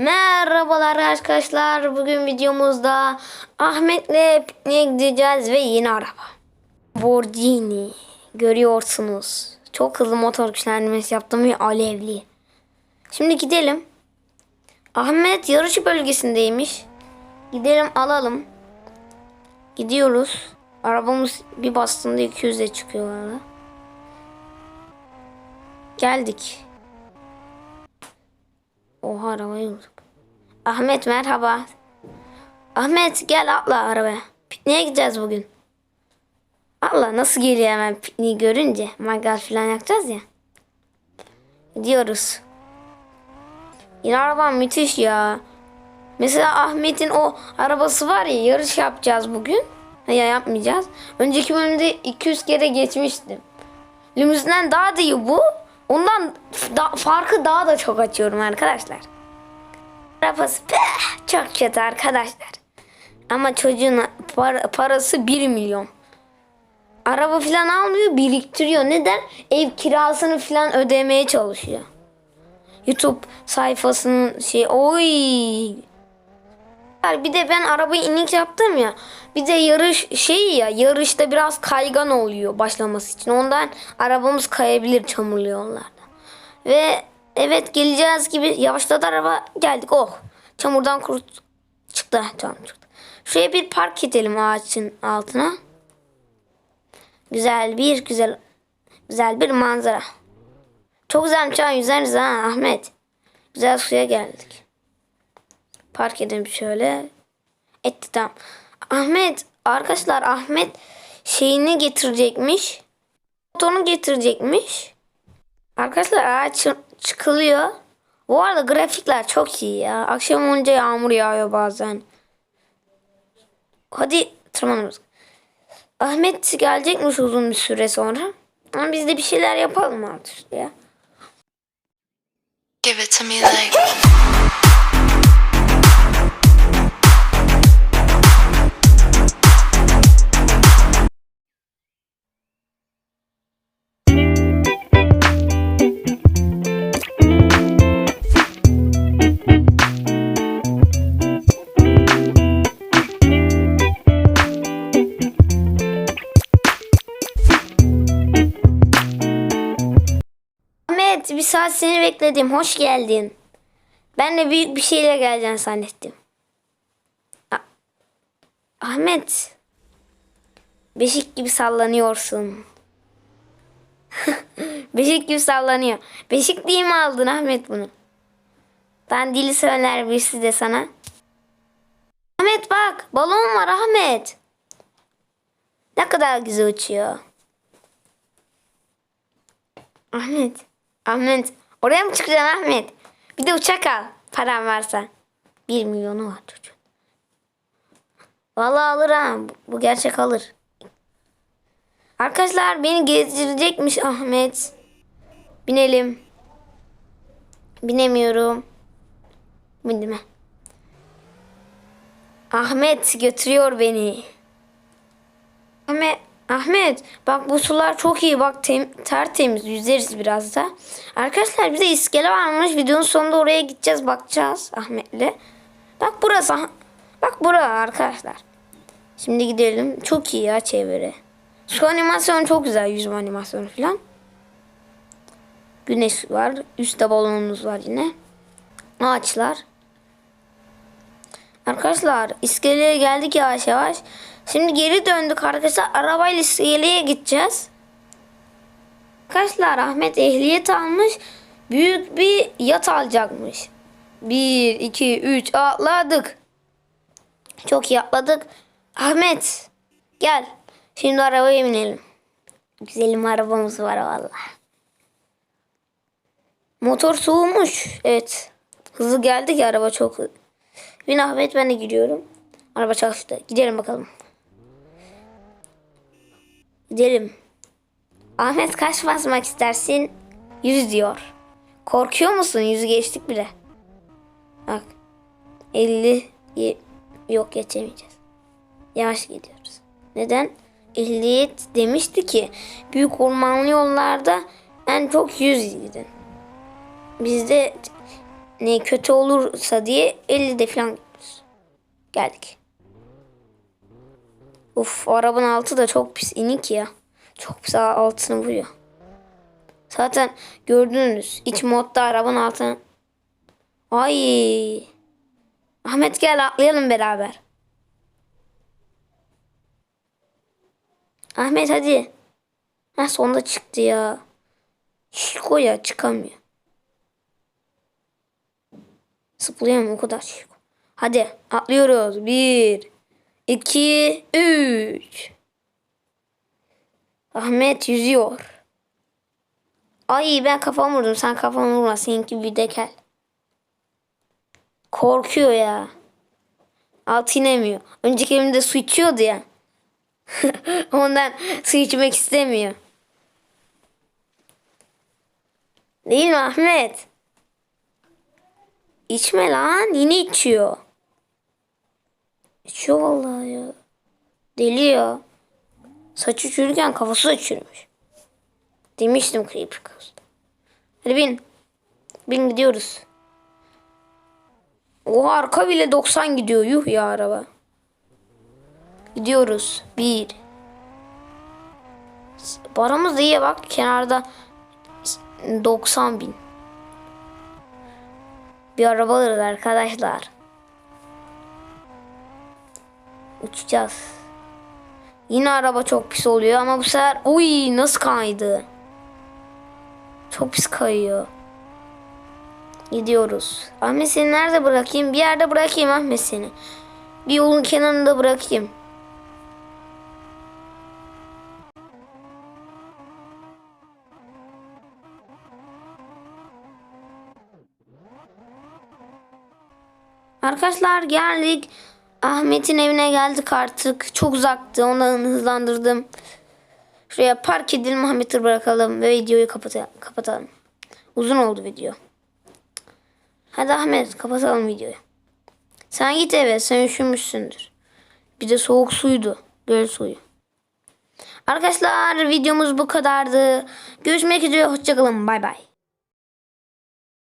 Merhabalar arkadaşlar. Bugün videomuzda Ahmet'le pikniğe gideceğiz ve yeni araba. Lamborghini. Görüyorsunuz. Çok hızlı motor güçlendirmesi yaptım ve alevli. Şimdi gidelim. Ahmet yarış bölgesindeymiş. Gidelim alalım. Gidiyoruz. Arabamız bir bastığında 200'e çıkıyor. Geldik. Oha arabayı vurduk. Ahmet merhaba. Ahmet gel atla arabaya. Pikniğe gideceğiz bugün. Allah nasıl geliyor hemen pikniği görünce. Mangal falan yapacağız ya. Gidiyoruz. Yine araba müthiş ya. Mesela Ahmet'in o arabası var ya yarış yapacağız bugün. Ya yapmayacağız. Önceki bölümde 200 kere geçmiştim. Limuzinden daha da iyi bu. Ondan da, farkı daha da çok açıyorum arkadaşlar. Arabası peh, çok kötü arkadaşlar. Ama çocuğun par- parası 1 milyon. Araba falan almıyor biriktiriyor. Neden? Ev kirasını falan ödemeye çalışıyor. YouTube sayfasının şey oy. Bir de ben arabayı inik yaptım ya. Bir de yarış şey ya yarışta biraz kaygan oluyor başlaması için. Ondan arabamız kayabilir çamurlu yollarda. Ve evet geleceğiz gibi yavaşladı araba geldik. Oh çamurdan kurt çıktı. Tamam çıktı. Şuraya bir park edelim ağaçın altına. Güzel bir güzel güzel bir manzara. Çok güzelmiş ha yüzeriz ha Ahmet. Güzel suya geldik. Park edelim şöyle. Etti tamam. Ahmet arkadaşlar Ahmet şeyini getirecekmiş. Motorunu getirecekmiş. Arkadaşlar ağaç çıkılıyor. Bu arada grafikler çok iyi ya. Akşam olunca yağmur yağıyor bazen. Hadi tırmanırız. Ahmet gelecekmiş uzun bir süre sonra. Ama biz de bir şeyler yapalım artık ya. Give it to me like saat seni bekledim. Hoş geldin. Ben de büyük bir şeyle geleceksin zannettim. A- Ahmet. Beşik gibi sallanıyorsun. Beşik gibi sallanıyor. Beşik diye mi aldın Ahmet bunu? Ben dili söyler birisi de sana. Ahmet bak balon var Ahmet. Ne kadar güzel uçuyor. Ahmet. Ahmet. Oraya mı çıkacaksın Ahmet? Bir de uçak al. Paran varsa. Bir milyonu var çocuğun. Vallahi alır ha. Bu- gerçek alır. Arkadaşlar beni gezdirecekmiş Ahmet. Binelim. Binemiyorum. Bindim mi? Ahmet götürüyor beni. Ahmet, bak bu sular çok iyi bak tem, tertemiz yüzeriz biraz da. Arkadaşlar bize iskele varmış videonun sonunda oraya gideceğiz bakacağız Ahmet'le. Bak burası bak bura arkadaşlar. Şimdi gidelim çok iyi ya çevre. Su animasyonu çok güzel yüzme animasyonu falan. Güneş var üstte balonumuz var yine. Ağaçlar. Arkadaşlar iskeleye geldik yavaş yavaş. Şimdi geri döndük arkadaşlar. Arabayla iskeleye gideceğiz. Arkadaşlar Ahmet ehliyet almış. Büyük bir yat alacakmış. 1, 2, 3 atladık. Çok iyi atladık. Ahmet gel. Şimdi arabaya binelim. Güzelim arabamız var vallahi. Motor soğumuş. Evet. Hızlı geldi ki araba çok. Bin Ahmet ben de gidiyorum. Araba çalıştı. Gidelim bakalım. Gidelim. Ahmet kaç basmak istersin? Yüz diyor. Korkuyor musun? Yüzü geçtik bile. Bak. 50 ye- yok geçemeyeceğiz. Yavaş gidiyoruz. Neden? Ehliyet demişti ki büyük ormanlı yollarda en çok 100 gidin. Bizde ne kötü olursa diye 50'de falan gidiyoruz. Geldik. Uf arabanın altı da çok pis inik ya. Çok pis altını vuruyor. Zaten gördünüz iç modda arabanın altına. Ay. Ahmet gel atlayalım beraber. Ahmet hadi. Ha sonunda çıktı ya. Şiko ya çıkamıyor. Zıplayamam o kadar şiko. Hadi atlıyoruz. Bir, iki, üç. Ahmet yüzüyor. Ay ben kafamı vurdum. Sen kafanı vurma. Seninki bir dekel. Korkuyor ya. Altı inemiyor. Önceki elimde su içiyordu ya. Ondan su içmek istemiyor. Değil mi Ahmet? İçme lan. Yine içiyor. İçiyor vallahi ya. Deli ya. Saçı çürürken kafası da çürümüş. Demiştim Creeper Coast. Hadi bin. Bin gidiyoruz. O arka bile 90 gidiyor. Yuh ya araba. Gidiyoruz. Bir. Paramız da iyi bak. Kenarda 90 bin. Bir araba alırız arkadaşlar. Uçacağız. Yine araba çok pis oluyor ama bu sefer uy nasıl kaydı. Çok pis kayıyor. Gidiyoruz. Ahmet seni nerede bırakayım? Bir yerde bırakayım Ahmet seni. Bir yolun kenarında bırakayım. Arkadaşlar geldik. Ahmet'in evine geldik artık. Çok uzaktı. Ondan hızlandırdım. Şuraya park edelim Ahmet'i bırakalım ve videoyu kapata- kapatalım. Uzun oldu video. Hadi Ahmet kapatalım videoyu. Sen git eve sen üşümüşsündür. Bir de soğuk suydu. Göl suyu. Arkadaşlar videomuz bu kadardı. Görüşmek üzere hoşçakalın bay bay.